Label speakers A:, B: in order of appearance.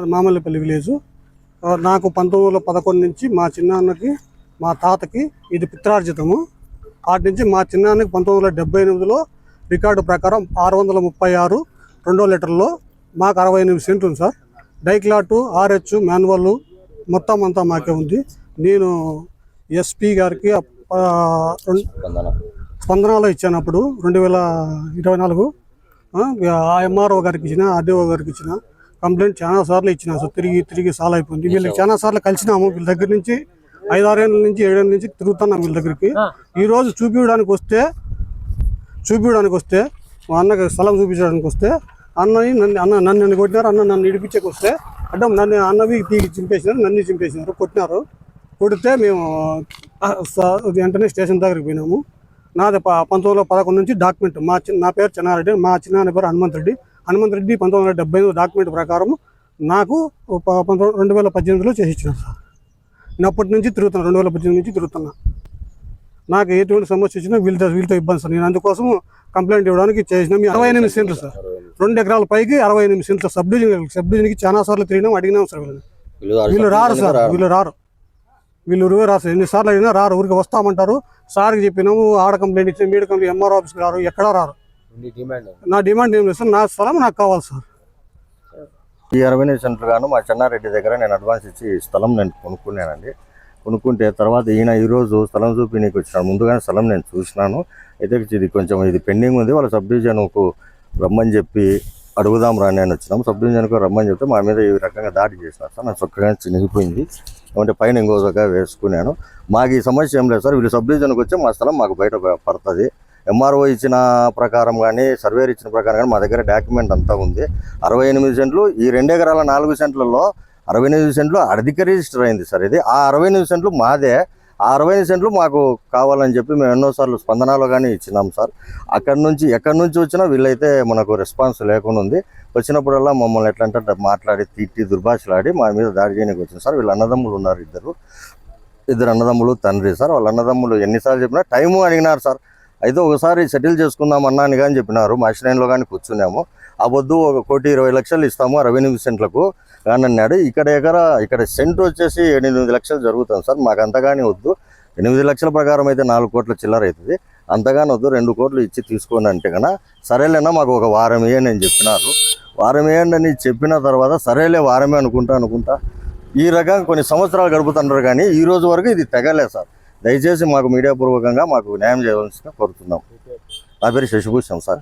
A: అది మామల్లపల్లి విలేజ్. నాకు పంతొమ్మిది వందల పదకొండు నుంచి మా చిన్నాన్నకి మా తాతకి ఇది పిత్రార్జితము. ఆటి నుంచి మా చిన్నాన్నకి పంతొమ్మిది వందల డెబ్బై ఎనిమిదిలో రికార్డు ప్రకారం ఆరు వందల ముప్పై ఆరు రెండో లీటర్లో మాకు అరవై ఎనిమిది సెంట్లు ఉంది సార్. డైక్లాటు ఆర్హెచ్ మాన్యువల్ మొత్తం అంతా మాకే ఉంది. నేను ఎస్పీ గారికి రెండు- స్పందనలో ఇచ్చాను అప్పుడు రెండు వేల ఇరవై నాలుగు. ఆ ఎంఆర్ఓ గారికి ఇచ్చిన ఆర్డీఓ గారికి ఇచ్చిన. కంప్లైంట్ చాలా సార్లు ఇచ్చిన. సార్ తిరిగి తిరిగి సాల్వ్ అయిపోయింది. వీళ్ళకి చాలా సార్లు కలిసినాము. వీళ్ళ దగ్గర నుంచి ఐదారేళ్ళ నుంచి ఏడేళ్ళ నుంచి తిరుగుతున్నాం వీళ్ళ దగ్గరికి. ఈ రోజు చూపించడానికి వస్తే చూపించడానికి వస్తే మా అన్నకి స్థలం చూపించడానికి వస్తే అన్నని నన్ను అన్న నన్ను నన్ను కొట్టినారు. అన్న నన్ను ఇడిపించక వస్తే అడ్డం నన్ను అన్నవి తీగి చింపేసినారు నన్ను చింపేసినారు కొట్టినారు. కొడితే మేము వెంటనే స్టేషన్ దగ్గరికి పోయినాము. నాది పంతొమ్మిది వందల పదకొండు నుంచి డాక్యుమెంట్ మా చిన్న నా పేరు చెన్నారెడ్డి మా చిన్న పేరు హనుమంత్ రెడ్డి హనుమంత్ రెడ్డి పంతొమ్మిది వందల డెబ్బై ఎనిమిది డాక్యుమెంట్ ప్రకారం నాకు పంతొమ్మిది రెండు వేల పద్దెనిమిదిలో చేసి సార్. నేను అప్పటి నుంచి తిరుగుతున్నా రెండు వేల పద్దెనిమిది నుంచి తిరుగుతున్నా. నాకు ఎటువంటి సమస్య వచ్చినా వీళ్ళతో వీళ్ళతో ఇబ్బంది సార్. నేను అందుకోసం కంప్లైంట్ ఇవ్వడానికి చేసిన మీ అరవై ఎనిమిది సెంట్లు సార్. రెండు ఎకరాల పైకి అరవై ఎనిమిది సెంట్లు సబ్ డివిజన్ సబ్ డివిజన్కి చాలా సార్లు తిరిగినాం అడిగినాం సార్ వీళ్ళని. వీళ్ళు రారు సార్. వీళ్ళు రారు. వీళ్ళు ఊరికే రారు సార్. ఎన్నిసార్లు అడిగినా రారు ఊరికి వస్తామంటారు. సార్కి చెప్పినాము ఆడ కంప్లైంట్ ఇచ్చిన మీడియా కంప్లైంట్ ఎంఆర్ ఆఫీస్కి రారు ఎక్కడా రారు. నా డిమాండ్ ఏం లేదు సార్ నా స్థలం నాకు కావాలి సార్.
B: ఈ అరవై సెంటర్ గాను మా చెన్నారెడ్డి దగ్గర నేను అడ్వాన్స్ ఇచ్చి స్థలం నేను కొనుక్కున్నానండి. కొనుక్కుంటే తర్వాత ఈయన ఈరోజు స్థలం చూపి నీకు వచ్చినాను ముందుగానే స్థలం నేను చూసినాను. అయితే ఇది కొంచెం ఇది పెండింగ్ ఉంది. వాళ్ళ సబ్ డివిజన్కు రమ్మని చెప్పి అడుగుదాం రా అని వచ్చినాం సబ్ డివిజన్కు రమ్మని చెప్తే మా మీద ఈ రకంగా దాడి చేసినారు సార్. నాకు చక్కగా చినిగిపోయింది. ఏమంటే పైన ఇంకోసగా వేసుకున్నాను. మాకు ఈ సమస్య ఏం లేదు సార్. వీళ్ళు సబ్ డివిజన్కి వచ్చి మా స్థలం మాకు బయట పడుతుంది. ఎంఆర్ఓ ఇచ్చిన ప్రకారం కానీ సర్వేర్ ఇచ్చిన ప్రకారం కానీ మా దగ్గర డాక్యుమెంట్ అంతా ఉంది. అరవై ఎనిమిది సెంట్లు ఈ రెండు ఎకరాల నాలుగు సెంట్లలో అరవై ఎనిమిది సెంట్లు అధిక రిజిస్టర్ అయింది సార్ ఇది. ఆ అరవై ఎనిమిది సెంట్లు మాదే. ఆ అరవై ఎనిమిది సెంట్లు మాకు కావాలని చెప్పి మేము ఎన్నోసార్లు స్పందనలో కానీ ఇచ్చినాం సార్. అక్కడి నుంచి ఎక్కడి నుంచి వచ్చినా వీళ్ళైతే మనకు రెస్పాన్స్ లేకుండా ఉంది. వచ్చినప్పుడల్లా మమ్మల్ని ఎట్లా అంటే మాట్లాడి తిట్టి దుర్భాషలాడి మా మీద దాడి చేయడానికి వచ్చింది సార్. వీళ్ళ అన్నదమ్ములు ఉన్నారు ఇద్దరు. ఇద్దరు అన్నదమ్ములు తండ్రి సార్. వాళ్ళ అన్నదమ్ములు ఎన్నిసార్లు చెప్పినా టైము అడిగినారు సార్. అయితే ఒకసారి సెటిల్ చేసుకుందాం అన్నా అని కానీ చెప్పినారు. మా శ్రేణిలో కానీ కూర్చున్నాము. ఆ వద్దు ఒక కోటి ఇరవై లక్షలు ఇస్తాము అరవై ఎనిమిది సెంట్లకు. కానీ అన్నాడు ఇక్కడ ఎకరా ఇక్కడ సెంట్ వచ్చేసి ఎనిమిది లక్షలు జరుగుతాం సార్ మాకు అంతగాని వద్దు. ఎనిమిది లక్షల ప్రకారం అయితే నాలుగు కోట్ల చిల్లర అవుతుంది. అంతగాని వద్దు రెండు కోట్లు ఇచ్చి తీసుకోండి అంటే కన్నా సరేలేనా మాకు ఒక వారం ఇవ్వండి అని చెప్పినారు. వారం ఇవ్వండి అని చెప్పిన తర్వాత సరేలే వారమే అనుకుంటా అనుకుంటా. ఈ రకంగా కొన్ని సంవత్సరాలు గడుపుతున్నారు కానీ ఈ రోజు వరకు ఇది తెగలే సార్. దయచేసి మాకు మీడియా పూర్వకంగా మాకు న్యాయం చేయవలసిన కోరుతున్నాం. నా పేరు శశిభూషణ్ సార్.